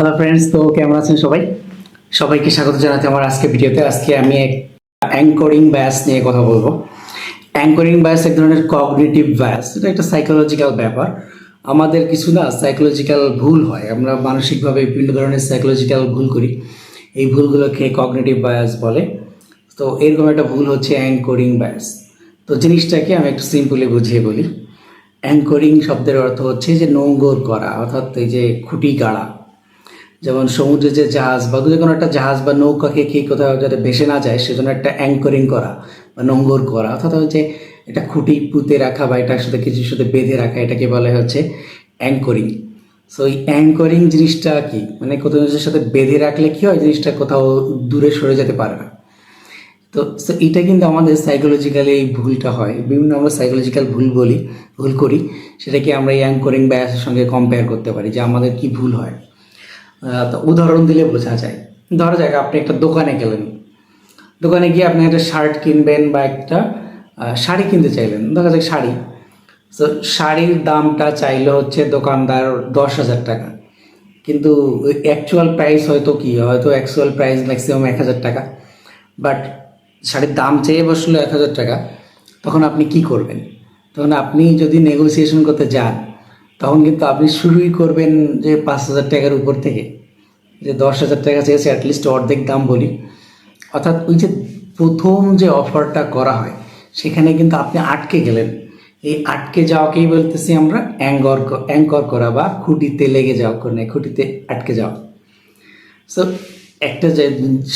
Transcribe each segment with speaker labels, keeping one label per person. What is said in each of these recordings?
Speaker 1: Hello friends তো কেমন আছেন সবাই? সবাইকে স্বাগত জানাতে আমার আজকে ভিডিওতে। আজকে আমি এক অ্যাঙ্করিং ব্যাস নিয়ে কথা বলব। অ্যাঙ্করিং ব্যাস এক ধরনের কগনিটিভ ব্যাস এটা একটা সাইকোলজিক্যাল ব্যাপার। আমাদের কিছু না সাইকোলজিক্যাল ভুল হয়, আমরা মানসিকভাবে বিভিন্ন ধরনের সাইকোলজিক্যাল ভুল করি। এই ভুলগুলোকে কগনিটিভ বায়াস বলে। তো এরকম একটা ভুল হচ্ছে অ্যাঙ্করিং ব্যাস তো জিনিসটাকে আমি একটু সিম্পলি বুঝিয়ে বলি। অ্যাঙ্করিং শব্দের অর্থ হচ্ছে যে নোঙ্গর করা, অর্থাৎ এই যে খুঁটি গাড়া। যেমন সমুদ্রে যে জাহাজ বা যে কোনো একটা জাহাজ বা নৌকাকে কি কোথাও যাতে ভেসে না যায়, সেজন্য একটা অ্যাঙ্করিং করা বা নোঙ্গর করা, অর্থাৎ হচ্ছে এটা খুঁটি পুঁতে রাখা বা এটার সাথে কিছুর সাথে বেঁধে রাখা, এটাকে বলা হচ্ছে অ্যাঙ্করিং সো এই অ্যাঙ্করিং জিনিসটা কি? মানে কোথাও জিনিসের সাথে বেঁধে রাখলে কি হয়? জিনিসটা কোথাও দূরে সরে যেতে পারে না। তো, so এটা কিন্তু আমাদের সাইকোলজিক্যালি এই ভুলটা হয়। বিভিন্ন আমরা সাইকোলজিক্যাল ভুল বলি, ভুল করি, সেটাকে আমরা এই অ্যাঙ্করিং ব্যাসের সঙ্গে কম্পেয়ার করতে পারি যে আমাদের কি ভুল হয়। উদাহরণ দিলে বোঝা যায়। ধরা যাক, আপনি একটা দোকানে গেলেন। দোকানে গিয়ে আপনি একটা শার্ট কিনবেন বা একটা শাড়ি কিনতে চাইলেন। দেখা যাক শাড়ি। তো শাড়ির দামটা চাইলে হচ্ছে দোকানদার দশ হাজার টাকা। কিন্তু অ্যাকচুয়াল প্রাইস হয়তো কি? হয়তো অ্যাকচুয়াল প্রাইস ম্যাক্সিমাম এক হাজার টাকা। বাট শাড়ির দাম চেয়ে বসল এক হাজার টাকা। তখন আপনি কি করবেন? তখন আপনি যদি নেগোসিয়েশন করতে যান তখন কিন্তু আপনি শুরুই করবেন যে পাঁচ হাজার টাকার উপর থেকে। যে দশ হাজার টাকা চেয়েছে অ্যাটলিস্ট অর্ধেক দাম বলি। অর্থাৎ ওই যে প্রথম যে অফারটা করা হয়, সেখানে কিন্তু আপনি আটকে গেলেন। এই আটকে যাওয়াকেই বলতেছি আমরা অ্যাঙ্গর অ্যাঙ্কর করা বা খুঁটিতে লেগে যাওয়া মানে খুঁটিতে আটকে যাওয়া। সো একটা যে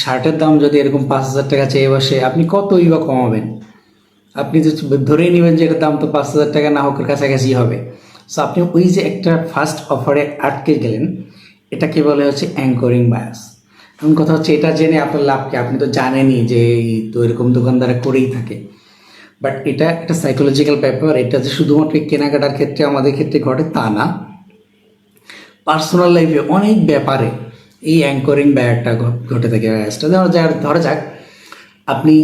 Speaker 1: শার্টের দাম যদি এরকম পাঁচ হাজার টাকা চেয়ে বসে, আপনি কতই বা কমাবেন? আপনি তো ধরেই নেবেন যে এটার দাম তো পাঁচ হাজার টাকা না হোক কাছাকাছি হবে। সো আপনি ওই যে একটা ফার্স্ট অফারে আটকে গেলেন, এটাকে বলে হচ্ছে অ্যাঙ্করিং বায়াস এখন কথা হচ্ছে, এটা জেনে আপনার লাভ কি? আপনি তো জানেনই যে তো এরকম দোকানদারা করেই থাকে। বাট এটা একটা সাইকোলজিক্যাল ব্যাপার, এটা যে শুধুমাত্র কেনাকাটার ক্ষেত্রে, আমাদের ক্ষেত্রে ঘটে তা না। পার্সোনাল লাইফে অনেক ব্যাপারে এই অ্যাঙ্করিং ব্যাপারটা ঘটে থাকে ধরা যাক ধরা যাক, আপনি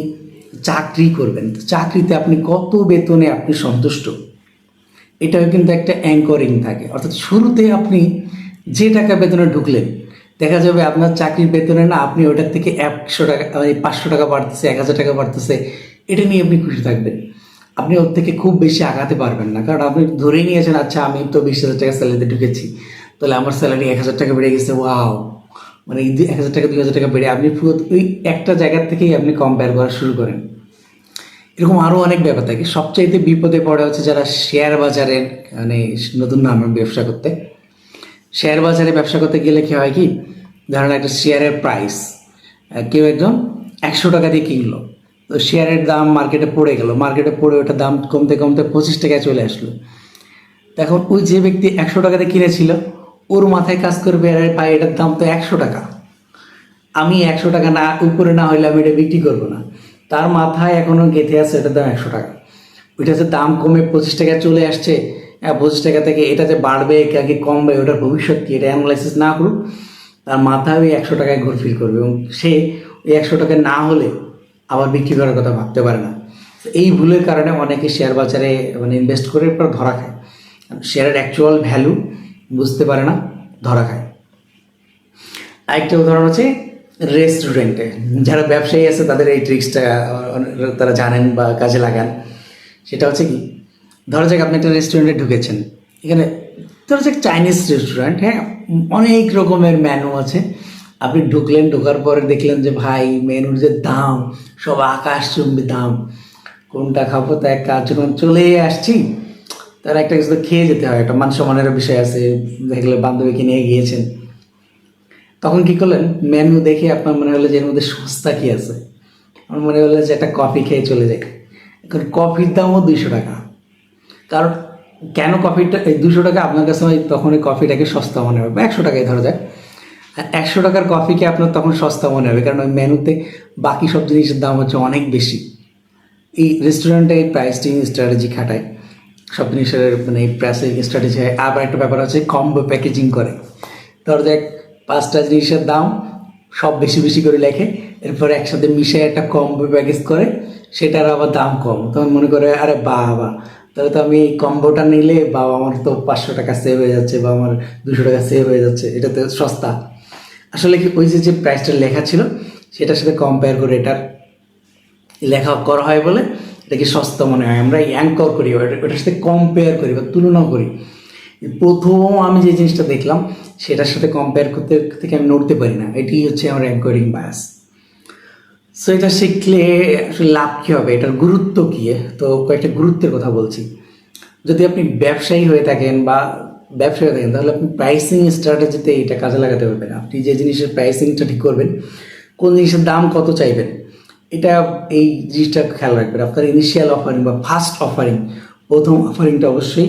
Speaker 1: চাকরি করবেন চাকরিতে আপনি কত বেতনে আপনি সন্তুষ্ট? এটাও কিন্তু একটা অ্যাঙ্করিং থাকে। অর্থাৎ শুরুতে আপনি যে টাকা বেতনে ঢুকলেন, দেখা যাবে আপনার চাকরির বেতনে না আপনি ওটার থেকে একশো টাকা মানে পাঁচশো টাকা বাড়তেছে, এক হাজার টাকা বাড়তেছে, এটা নিয়ে আপনি খুশি থাকবেন। আপনি ওর থেকে খুব বেশি আগাতে পারবেন না। কারণ আপনি ধরেই নিয়েছেন আচ্ছা আমি তো বিশ হাজার টাকা স্যালারিতে ঢুকেছি, তাহলে আমার স্যালারি এক হাজার টাকা বেড়ে গেছে ওয়াও মানে এক হাজার টাকা, দুই হাজার টাকা বেড়ে আপনি পুরো ওই একটা জায়গার থেকেই আপনি কম্পেয়ার করা শুরু করেন। এরকম আরও অনেক ব্যাপার থাকে। সবচাইতে বিপদে পড়ে হচ্ছে যারা শেয়ার বাজারে মানে নতুন নামে ব্যবসা করতে। শেয়ার বাজারে ব্যবসা করতে গেলে কি হয় কি? ধরেন একটা শেয়ারের প্রাইস কেউ একজন একশো টাকা দিয়ে কিনলো। তো শেয়ারের দাম মার্কেটে পড়ে গেল। মার্কেটে পড়ে ওটার দাম কমতে কমতে পঁচিশ টাকায় চলে আসলো। এখন ওই যে ব্যক্তি একশো টাকাতে কিনেছিল, ওর মাথায় কাজ করবে আর পায়ে এটার দাম তো একশো টাকা। আমি একশো টাকা না, উপরে না হইলে আমি এটা বিক্রি করব না। তার মাথায় এখনও গেঁথে আছে এটার দাম একশো টাকা। ওইটা যে দাম কমে পঁচিশ টাকা চলে আসছে হ্যাঁ, পঁচিশ টাকা থেকে এটা যে বাড়বে কি কমবে ওটার ভবিষ্যৎ কি এটা অ্যানালাইসিস না করুক তার মাথায় ওই একশো টাকায় ঘুরফির করবে এবং সে ওই একশো টাকা না হলে আবার বিক্রি করার কথা ভাবতে পারে না। এই ভুলের কারণে অনেকে শেয়ার বাজারে মানে ইনভেস্ট করে পর ধরা খায়। শেয়ারের অ্যাকচুয়াল ভ্যালু বুঝতে পারে না ধরা খায়। আরেকটা উদাহরণ হচ্ছে রেস্টুরেন্টে যারা ব্যবসায়ী আছে, তাদের এই ট্রিক্সটা তারা জানেন বা কাজে লাগান। সেটা হচ্ছে কি, ধরা যাক আপনি একটা রেস্টুরেন্টে ঢুকেছেন। এখানে ধরা যাক চাইনিজ রেস্টুরেন্ট হ্যাঁ? অনেক রকমের মেনু আছে। আপনি ঢুকলেন, ঢোকার পরে দেখলেন যে, ভাই মেনুর যে দাম, সব আকাশচুম্বী দাম। কোনটা খাব তা এক কাজ যখন চলে আসছি। তার একটা কিছু খেয়ে যেতে হয়। একটা মান সম্মানের বিষয় আছে। দেখলে বান্ধবীকে নিয়ে গিয়েছেন। তখন কি করলেন? মেনু দেখে আপনার মনে হলো যে এর মধ্যে সস্তা কি আছে? আমার মনে হলো যে একটা কফি খেয়ে চলে যাই। এখন কফির দামও দুইশো টাকা। কারণ কেন কফিটা এই দুশো টাকা আপনার কাছে তখন ওই কফিটাকে সস্তা মনে হবে। একশো টাকায় ধরা যায় আর একশো টাকার কফিকে আপনার তখন সস্তা মনে হবে। কারণ ওই মেনুতে বাকি সব জিনিসের দাম হচ্ছে অনেক বেশি। এই রেস্টুরেন্টে এই প্রাইসিং স্ট্র্যাটেজি খাটায়। সব জিনিসের মানে প্রাইসিং স্ট্র্যাটেজি হয় আবার একটা ব্যাপার আছে কম্বো প্যাকেজিং করে। ধর দেখ পাঁচটা জিনিসের দাম সব বেশি বেশি করে লেখে। এরপরে একসাথে মিশে একটা কম্বো প্যাকেজ করে, সেটার আবার দাম কম। তখন মনে করে, আরে বাহ তাহলে তো আমি এই কম্বোটা নিলে বা আমার তো পাঁচশো টাকা সেভ হয়ে যাচ্ছে বা আমার দুশো টাকা সেভ হয়ে যাচ্ছে, এটা তো সস্তা। আসলে কি ওই যে যে প্রাইসটা লেখা ছিল, সেটার সাথে কম্পেয়ার করে এটার লেখা করা হয় বলে এটাকে সস্তা মনে হয়? আমরা অ্যাঙ্কর করি, ওটা- ওটার সাথে কম্পেয়ার করি বা তুলনা করি। প্রথম আমি যে জিনিসটা দেখলাম সেটার সাথে কম্পেয়ার করতে থেকে আমি নড়তে পারি না। এটি হচ্ছে আমার অ্যাঙ্করিং বায়াস সো এটা শিখলে আসলে লাভ কী হবে? এটার গুরুত্ব কী? তো কয়েকটা গুরুত্বের কথা বলছি। যদি আপনি ব্যবসায়ী হয়ে থাকেন বা ব্যবসায়ী হয়ে থাকেন, তাহলে আপনি প্রাইসিং স্ট্র্যাটেজিতে এটা কাজে লাগাতে পারবেন। আপনি যে জিনিসের প্রাইসিংটা ঠিক করবেন, কোন জিনিসের দাম কত চাইবেন, এটা এই জিনিসটা খেয়াল রাখবেন। আপনার ইনিশিয়াল অফারিং বা ফার্স্ট অফারিং প্রথম অফারিংটা অবশ্যই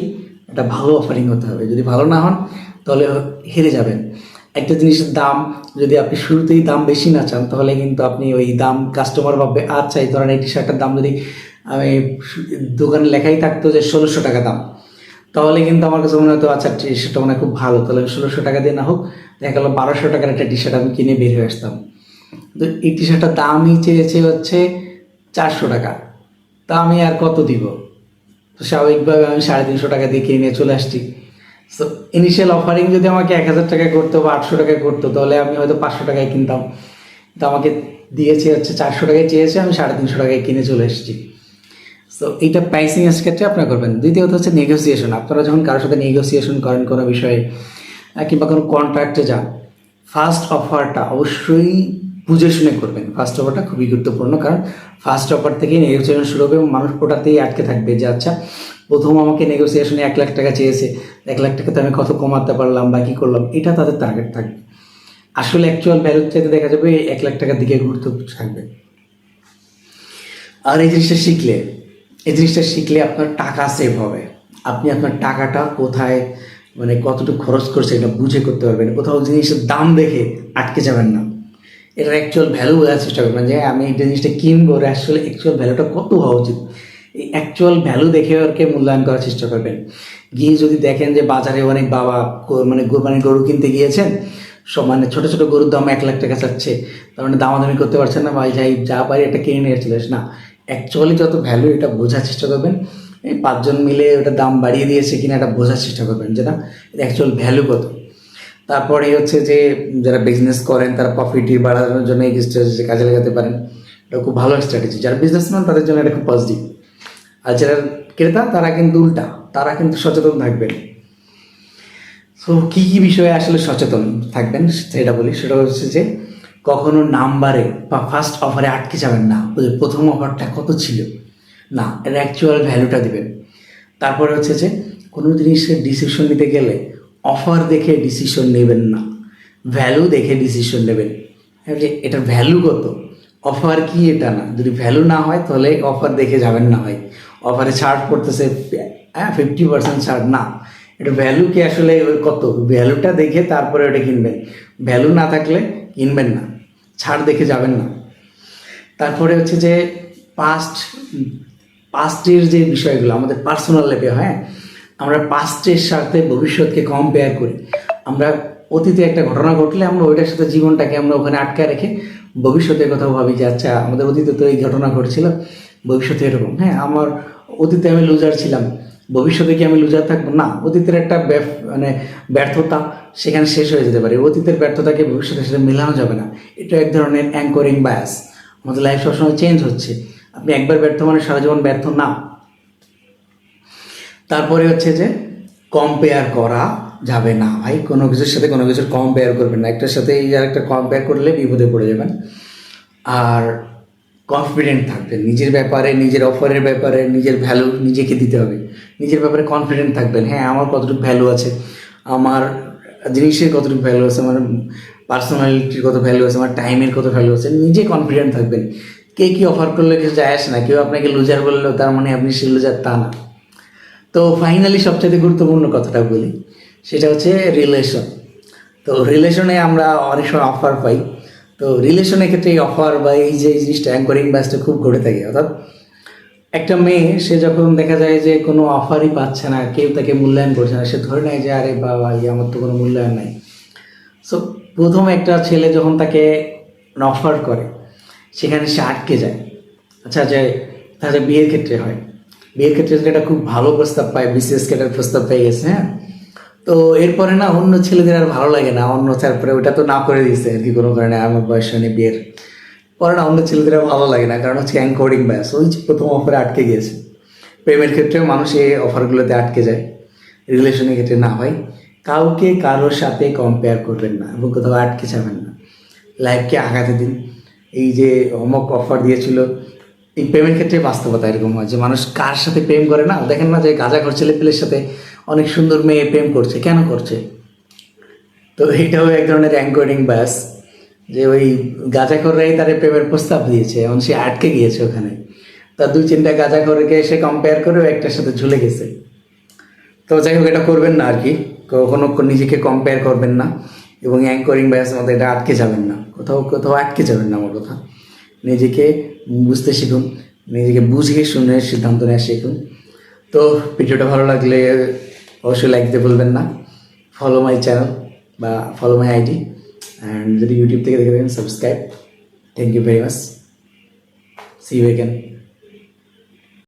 Speaker 1: একটা ভালো অফারিং হতে হবে। যদি ভালো না হন তাহলে হেরে যাবেন। একটা জিনিসের দাম, যদি আপনি শুরুতেই দাম বেশি না চান, তাহলে কিন্তু আপনি ওই দাম কাস্টমার ভাববে আচ্ছা এই ধরেন এই টি শার্টের দাম যদি আমি দোকানে লেখাই থাকতো যে ষোলোশো টাকা দাম, তাহলে কিন্তু আমার কাছে মনে হতো আচ্ছা টি শার্টটা মনে খুব ভালো, তাহলে ষোলোশো টাকা দিয়ে না হোক, দেখা গেলো বারোশো টাকার একটা টি শার্ট আমি কিনে বের হয়ে আসতাম। তো এই টি শার্টটার দামই চেয়েছে হচ্ছে চারশো টাকা, তা আমি আর কত দিব? স্বাভাবিকভাবে আমি সাড়ে তিনশো টাকা দিয়ে কিনে নিয়ে চলে আসছি। সো ইনিশিয়াল অফারিং যদি আমাকে এক হাজার টাকায় করতো বা আটশো টাকায় করতো, তাহলে আমি হয়তো পাঁচশো টাকায় কিনতাম। তো আমাকে দিয়েছে হচ্ছে চারশো টাকায় চেয়েছে, আমি সাড়ে তিনশো টাকায় কিনে চলে এসেছি। সো এইটা প্রাইসিং এর ক্ষেত্রে আপনারা করবেন। দ্বিতীয়ত হচ্ছে নেগোসিয়েশন আপনারা যখন কারোর সাথে নেগোসিয়েশন করেন কোনো বিষয়ে কিংবা কোনো কন্ট্রাক্টে যান ফার্স্ট অফারটা অবশ্যই বুঝে শুনে করবেন। ফার্স্ট অফারটা খুবই গুরুত্বপূর্ণ, কারণ ফার্স্ট অফার থেকেই নেগোসিয়েশন শুরু হবে এবং মানুষ ওটাতেই আটকে থাকবে যে আচ্ছা প্রথম আমাকে নেগোসিয়েশনে এক লাখ টাকা চেয়েছে, এক লাখ টাকাতে আমি কত কমাতে পারলাম বা কী করলাম, এটা তাদের টার্গেট থাকবে। আসলে অ্যাকচুয়াল ভ্যালুর চাইতে দেখা যাবে এক লাখ টাকার দিকে গুরুত্ব থাকবে। আর এই জিনিসটা শিখলে, এই জিনিসটা শিখলে আপনার টাকা সেভ হবে। আপনি আপনার টাকাটা কোথায় মানে কতটুকু খরচ করছে এটা বুঝে করতে পারবেন। কোথাও জিনিসের দাম দেখে আটকে যাবেন না। এটার অ্যাকচুয়াল ভ্যালু বোঝার চেষ্টা করবেন যে আমি এই জিনিসটা কিনবো আসলে অ্যাকচুয়াল ভ্যালুটা কত হওয়া উচিত? এই অ্যাকচুয়াল ভ্যালু দেখে ওরকে মূল্যায়ন করার চেষ্টা করবেন। গিয়ে যদি দেখেন যে বাজারে অনেক বাবা মানে মানে গরু কিনতে গিয়েছেন মানে ছোটো ছোটো গরুর দাম এক লাখ টাকা চাচ্ছে, তার মানে দামাদামি করতে পারছেন না, ভাই যাই, যা পারি একটা কিনে নিয়ে চলে না অ্যাকচুয়ালি যত ভ্যালু এটা বোঝার চেষ্টা করবেন, এই পাঁচজন মিলে ওটা দাম বাড়িয়ে দিয়েছে কিনা এটা বোঝার চেষ্টা করবেন যে না অ্যাকচুয়াল ভ্যালু কত। তারপরে হচ্ছে যে যারা বিজনেস করেন, তারা প্রফিটি বাড়ানোর জন্য এই স্ট্র্যাটেজি কাজে লাগাতে পারেন। এটা খুব ভালো স্ট্র্যাটেজি যারা বিজনেসম্যান তাদের জন্য এটা খুব পজিটিভ আর যারা ক্রেতা, তারা কিন্তু উল্টা, তারা কিন্তু সচেতন থাকবেন। তো কী কী বিষয়ে আসলে সচেতন থাকবেন সেটা বলি। সেটা হচ্ছে যে, কখনো নাম্বারে বা ফার্স্ট অফারে আটকে যাবেন না। প্রথম অফারটা কত ছিল? না, এর অ্যাকচুয়াল ভ্যালুটা দিবেন। তারপরে হচ্ছে যে, কোনো জিনিসের ডিসিশন নিতে গেলে অফার দেখে ডিসিশন নেবেন না। ভ্যালু দেখে ডিসিশন নেবেন। যে এটার ভ্যালু কত? অফার কি এটা না? যদি ভ্যালু না হয়, তাহলে অফার দেখে যাবেন না হয় অফারে ছাড় পড়তেছে হ্যাঁ ফিফটি পার্সেন্ট ছাড় না। এটা ভ্যালু কি আসলে কত? ভ্যালুটা দেখে তারপরে ওটা কিনবেন। ভ্যালু না থাকলে কিনবেন না। ছাড় দেখে যাবেন না। তারপরে হচ্ছে যে পাস্ট পাস্টের যে বিষয়গুলো, আমাদের পার্সোনাল লেভে হ্যাঁ আমরা পাস্টের সাথে ভবিষ্যৎকে কম্পেয়ার করি। আমরা অতীতে একটা ঘটনা ঘটলে আমরা ওইটার সাথে জীবনটাকে আমরা ওখানে আটকে রেখে ভবিষ্যতের কথা ভাবি যে আচ্ছা আমাদের অতীতে তো এই ঘটনা ঘটছিল ভবিষ্যতে এরকম। হ্যাঁ আমার অতীতে আমি লুজার ছিলাম। ভবিষ্যতে কি আমি লুজার থাকব? না, অতীতের একটা মানে ব্যর্থতা সেখানে শেষ হয়ে যেতে পারে। অতীতের ব্যর্থতাকে ভবিষ্যতের সাথে মেলানো যাবে না। এটা এক ধরনের অ্যাঙ্করিং বায়াস আমাদের লাইফ সবসময় চেঞ্জ হচ্ছে। আপনি একবার ব্যর্থ মানে সারা জীবন ব্যর্থ না। তারপরে হচ্ছে যে কম্পেয়ার করা যাবে না। ভাই, কোনো কিছুর সাথে কোনো কিছুর কম্পেয়ার করবেন না। একটার সাথে আর একটা কম্পেয়ার করলে বিপদে পড়ে যাবেন। আর কনফিডেন্ট থাকবেন নিজের ব্যাপারে, নিজের অফারের ব্যাপারে, নিজের ভ্যালু নিজেকে দিতে হবে। নিজের ব্যাপারে কনফিডেন্ট থাকবেন। হ্যাঁ আমার কতটুকু ভ্যালু আছে? আমার জিনিসের কতটুকু ভ্যালু আছে? আমার পার্সোনালিটির কত ভ্যালু আছে? আমার টাইমের কত ভ্যালু আছে? নিজে কনফিডেন্ট থাকবেন। কে কী অফার করলে কিছু যায় আসে না। কেউ আপনাকে লুজার বললেও তার মানে আপনি সে লুজার তা না। তো ফাইনালি সবচেয়ে গুরুত্বপূর্ণ কথাটা বলি, সেটা হচ্ছে রিলেশন তো রিলেশনে আমরা অনেক সময় অফার পাই। তো রিলেশনের ক্ষেত্রে এই অফার বা এই যে জিনিসটা অ্যাঙ্করিং ব্যাসটা খুব ঘটে থাকে। অর্থাৎ একটা মেয়ে, সে যখন দেখা যায় যে কোনো অফারই পাচ্ছে না, কেউ তাকে মূল্যায়ন করছে না, সে ধরে নেয় যে, আরে বাবা আমার তো কোনো মূল্যায়ন নাই। সো প্রথম একটা ছেলে যখন তাকে অফার করে, সেখানে সে আটকে যায়। আচ্ছা যে তাহলে বিয়ের ক্ষেত্রে হয়। বিয়ের ক্ষেত্রে একটা খুব ভালো প্রস্তাব পায় বিসিএস ক্যাটার প্রস্তাব পেয়ে গেছে হ্যাঁ? তো এরপরে না অন্য ছেলেদের আর ভালো লাগে না, অন্য তারপরে ওটা তো না করে দিয়েছে আর কি কোনো কারণে, আমার বয়স হয়নি বিয়ের। পরে না অন্য ছেলেদের ভালো লাগে না, কারণ হচ্ছে অ্যাঙ্করিং ব্যাস ওই প্রথম অফারে আটকে গিয়েছে। প্রেমের ক্ষেত্রেও মানুষ এই অফারগুলোতে আটকে যায় রিলেশনের ক্ষেত্রে না হয়। কাউকে কারোর সাথে কম্পেয়ার করবেন না এবং কোথাও আটকে যাবেন না। লাইফকে আগাতে দিন। এই যে অমক অফার দিয়েছিল, এই প্রেমের ক্ষেত্রে বাস্তবতা এরকম হয় যে মানুষ কার সাথে প্রেম করে না? দেখেন না যে গাঁজা ঘর ছেলেপেলের সাথে অনেক সুন্দর মেয়ে প্রেম করছে। কেন করছে? তো এটাও এক ধরনের অ্যাঙ্করিং ব্যাস যে ওই গাঁজা কররাই তার প্রেমের প্রস্তাব দিয়েছে, এবং সে আটকে গিয়েছে ওখানে। তার দুই তিনটা গাঁজা করে সে কম্পেয়ার করেও একটার সাথে ঝুলে গেছে। তো যাই হোক, এটা করবেন না আর কি। কখনো নিজেকে কম্পেয়ার করবেন না, এবং অ্যাঙ্করিং ব্যাসের মধ্যে এটা আটকে যাবেন না। কোথাও কোথাও আটকে যাবেন না, আমার কথা। নিজেকে বুঝতে শিখুন, নিজেকে বুঝিয়ে শুনে সিদ্ধান্ত নেওয়া শিখুন। তো ভিডিওটা ভালো লাগলে অবশ্যই লাইক দিতে ভুলবেন না। ফলো মাই চ্যানেল বা ফলো মাই আইডি অ্যান্ড যদি ইউটিউব থেকে দেখে থাকেন subscribe thank you very much see you